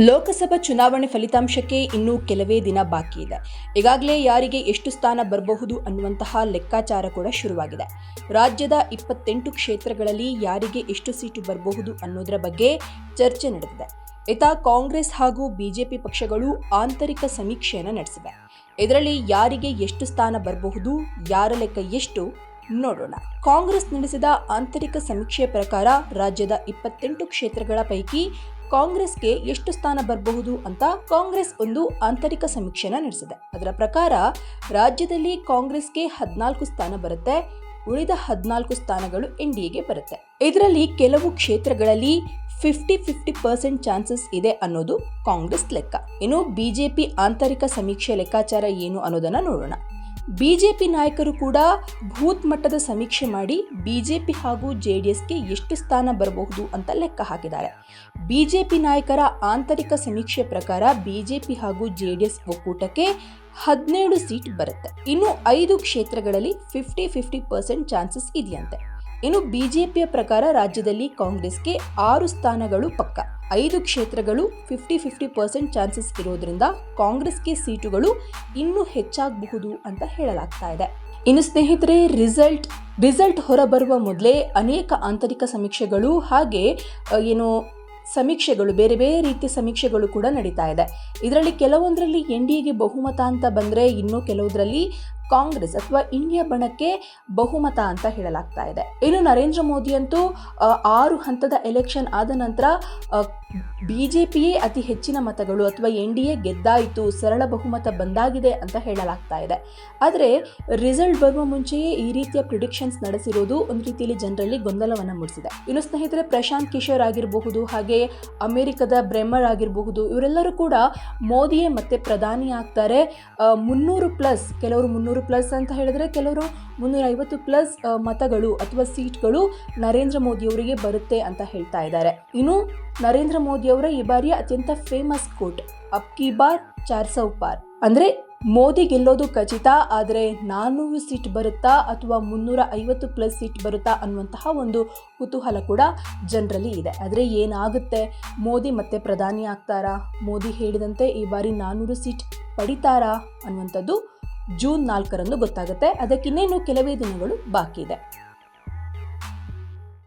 ಲೋಕಸಭಾ ಚುನಾವಣೆ ಫಲಿತಾಂಶಕ್ಕೆ ಇನ್ನೂ ಕೆಲವೇ ದಿನ ಬಾಕಿ ಇದೆ. ಈಗಾಗಲೇ ಯಾರಿಗೆ ಎಷ್ಟು ಸ್ಥಾನ ಬರಬಹುದು ಅನ್ನುವಂತಹ ಲೆಕ್ಕಾಚಾರ ಕೂಡ ಶುರುವಾಗಿದೆ. ರಾಜ್ಯದ ಇಪ್ಪತ್ತೆಂಟು ಕ್ಷೇತ್ರಗಳಲ್ಲಿ ಯಾರಿಗೆ ಎಷ್ಟು ಸೀಟು ಬರಬಹುದು ಅನ್ನೋದರ ಬಗ್ಗೆ ಚರ್ಚೆ ನಡೆದಿದೆ. ಇತ ಕಾಂಗ್ರೆಸ್ ಹಾಗೂ ಬಿಜೆಪಿ ಪಕ್ಷಗಳು ಆಂತರಿಕ ಸಮೀಕ್ಷೆಯನ್ನು ನಡೆಸಿವೆ. ಇದರಲ್ಲಿ ಯಾರಿಗೆ ಎಷ್ಟು ಸ್ಥಾನ ಬರಬಹುದು, ಯಾರ ಲೆಕ್ಕ ಎಷ್ಟು ನೋಡೋಣ. ಕಾಂಗ್ರೆಸ್ ನಡೆಸಿದ ಆಂತರಿಕ ಸಮೀಕ್ಷೆಯ ಪ್ರಕಾರ ರಾಜ್ಯದ ಇಪ್ಪತ್ತೆಂಟು ಕ್ಷೇತ್ರಗಳ ಪೈಕಿ ಕಾಂಗ್ರೆಸ್ಗೆ ಎಷ್ಟು ಸ್ಥಾನ ಬರಬಹುದು ಅಂತ ಕಾಂಗ್ರೆಸ್ ಒಂದು ಆಂತರಿಕ ಸಮೀಕ್ಷೆನ ನಡೆಸಿದೆ. ಅದರ ಪ್ರಕಾರ ರಾಜ್ಯದಲ್ಲಿ ಕಾಂಗ್ರೆಸ್ಗೆ ಹದಿನಾಲ್ಕು ಸ್ಥಾನ ಬರುತ್ತೆ, ಉಳಿದ ಹದಿನಾಲ್ಕು ಸ್ಥಾನಗಳು ಎನ್ ಡಿ ಎಗೆ ಬರುತ್ತೆ. ಇದರಲ್ಲಿ ಕೆಲವು ಕ್ಷೇತ್ರಗಳಲ್ಲಿ ಫಿಫ್ಟಿ ಫಿಫ್ಟಿ ಪರ್ಸೆಂಟ್ ಚಾನ್ಸಸ್ ಇದೆ ಅನ್ನೋದು ಕಾಂಗ್ರೆಸ್ ಲೆಕ್ಕ. ಇನ್ನು ಬಿಜೆಪಿ ಆಂತರಿಕ ಸಮೀಕ್ಷೆ ಲೆಕ್ಕಾಚಾರ ಏನು ಅನ್ನೋದನ್ನ ನೋಡೋಣ. ಬಿಜೆಪಿ ನಾಯಕರು ಕೂಡ ಭೂತ್ ಮಟ್ಟದ ಸಮೀಕ್ಷೆ ಮಾಡಿ ಬಿಜೆಪಿ ಹಾಗೂ ಜೆ ಡಿ ಎಸ್ಗೆ ಎಷ್ಟು ಸ್ಥಾನ ಬರಬಹುದು ಅಂತ ಲೆಕ್ಕ ಹಾಕಿದ್ದಾರೆ. ಬಿಜೆಪಿ ನಾಯಕರ ಆಂತರಿಕ ಸಮೀಕ್ಷೆ ಪ್ರಕಾರ ಬಿಜೆಪಿ ಹಾಗೂ ಜೆ ಡಿ ಎಸ್ ಒಕ್ಕೂಟಕ್ಕೆ ಹದಿನೇಳು ಸೀಟ್ ಬರುತ್ತೆ. ಇನ್ನು ಐದು ಕ್ಷೇತ್ರಗಳಲ್ಲಿ ಫಿಫ್ಟಿ ಫಿಫ್ಟಿ ಪರ್ಸೆಂಟ್ ಚಾನ್ಸಸ್ ಇದೆಯಂತೆ. ಇನ್ನು ಬಿಜೆಪಿಯ ಪ್ರಕಾರ ರಾಜ್ಯದಲ್ಲಿ ಕಾಂಗ್ರೆಸ್ಗೆ ಆರು ಸ್ಥಾನಗಳು ಪಕ್ಕ. ಐದು ಕ್ಷೇತ್ರಗಳು ಫಿಫ್ಟಿ ಫಿಫ್ಟಿ ಪರ್ಸೆಂಟ್ ಚಾನ್ಸಸ್ ಇರೋದ್ರಿಂದ ಕಾಂಗ್ರೆಸ್ಗೆ ಸೀಟುಗಳು ಇನ್ನೂ ಹೆಚ್ಚಾಗಬಹುದು ಅಂತ ಹೇಳಲಾಗ್ತಾ ಇದೆ. ಇನ್ನು ಸ್ನೇಹಿತರೆ ರಿಸಲ್ಟ್ ರಿಸಲ್ಟ್ ಹೊರಬರುವ ಮೊದಲೇ ಅನೇಕ ಆಂತರಿಕ ಸಮೀಕ್ಷೆಗಳು ಹಾಗೆ ಏನು ಸಮೀಕ್ಷೆಗಳು, ಬೇರೆ ಬೇರೆ ರೀತಿಯ ಸಮೀಕ್ಷೆಗಳು ಕೂಡ ನಡೀತಾ ಇದೆ. ಇದರಲ್ಲಿ ಕೆಲವೊಂದರಲ್ಲಿ ಎನ್ ಡಿ ಎಗೆ ಬಹುಮತ ಅಂತ ಬಂದರೆ ಇನ್ನೂ ಕೆಲವುದರಲ್ಲಿ ಕಾಂಗ್ರೆಸ್ ಅಥವಾ ಇಂಡಿಯಾ ಬಣಕ್ಕೆ ಬಹುಮತ ಅಂತ ಹೇಳಲಾಗ್ತಾ ಇದೆ. ಇನ್ನು ನರೇಂದ್ರ ಮೋದಿ ಅಂತೂ ಆರು ಹಂತದ ಎಲೆಕ್ಷನ್ ಆದ ನಂತರ ಬಿ ಜೆ ಪಿಯೇ ಅತಿ ಹೆಚ್ಚಿನ ಮತಗಳು ಅಥವಾ ಎನ್ ಡಿ ಎ ಗೆದ್ದಾಯಿತು, ಸರಳ ಬಹುಮತ ಬಂದಾಗಿದೆ ಅಂತ ಹೇಳಲಾಗ್ತಾ ಇದೆ. ಆದರೆ ರಿಸಲ್ಟ್ ಬರುವ ಮುಂಚೆಯೇ ಈ ರೀತಿಯ ಪ್ರಿಡಿಕ್ಷನ್ಸ್ ನಡೆಸಿರೋದು ಒಂದು ರೀತಿಯಲ್ಲಿ ಜನರಲ್ಲಿ ಗೊಂದಲವನ್ನು ಮೂಡಿಸಿದೆ. ಇನ್ನು ಸ್ನೇಹಿತರೆ, ಪ್ರಶಾಂತ್ ಕಿಶೋರ್ ಆಗಿರಬಹುದು, ಹಾಗೆ ಅಮೆರಿಕದ ಬ್ರೆಮರ್ ಆಗಿರಬಹುದು, ಇವರೆಲ್ಲರೂ ಕೂಡ ಮೋದಿಯೇ ಮತ್ತೆ ಪ್ರಧಾನಿ ಆಗ್ತಾರೆ. ಮುನ್ನೂರು ಪ್ಲಸ್ ಕೆಲವರು ಮುನ್ನೂರು ಪ್ಲಸ್ ಅಂತ ಹೇಳಿದ್ರೆ ಕೆಲವರು ಮುನ್ನೂರ ಐವತ್ತು ಪ್ಲಸ್ ಮತಗಳು ಅಥವಾ ಸೀಟ್ಗಳು ನರೇಂದ್ರ ಮೋದಿಯವರಿಗೆ ಬರುತ್ತೆ ಅಂತ ಹೇಳ್ತಾ ಇದ್ದಾರೆ. ಇನ್ನು ನರೇಂದ್ರ ಮೋದಿಯವರ ಈ ಬಾರಿಯ ಅತ್ಯಂತ ಫೇಮಸ್ ಕೋಟ್ ಅಬ್ ಕಿ ಬಾರ್, ಚಾರ್ ಸೌ ಪಾರ್. ಅಂದ್ರೆ, ಮೋದಿ ಗೆಲ್ಲೋದು ಖಚಿತ, ಆದರೆ ನಾನ್ನೂರು ಸೀಟ್ ಬರುತ್ತಾ ಅಥವಾ ಮುನ್ನೂರ ಐವತ್ತು ಪ್ಲಸ್ ಸೀಟ್ ಬರುತ್ತಾ ಅನ್ನುವಂತಹ ಒಂದು ಕುತೂಹಲ ಕೂಡ ಜನರಲ್ಲಿ ಇದೆ. ಆದರೆ ಏನಾಗುತ್ತೆ? ಮೋದಿ ಮತ್ತೆ ಪ್ರಧಾನಿ ಆಗ್ತಾರಾ? ಮೋದಿ ಹೇಳಿದಂತೆ ಈ ಬಾರಿ ನಾನ್ನೂರು ಸೀಟ್ ಪಡಿತಾರಾ ಅನ್ನುವಂಥದ್ದು ಜೂನ್ ನಾಲ್ಕರಂದು ಗೊತ್ತಾಗುತ್ತೆ. ಅದಕ್ಕಿನ್ನೇನು ಕೆಲವೇ ದಿನಗಳು ಬಾಕಿ ಇದೆ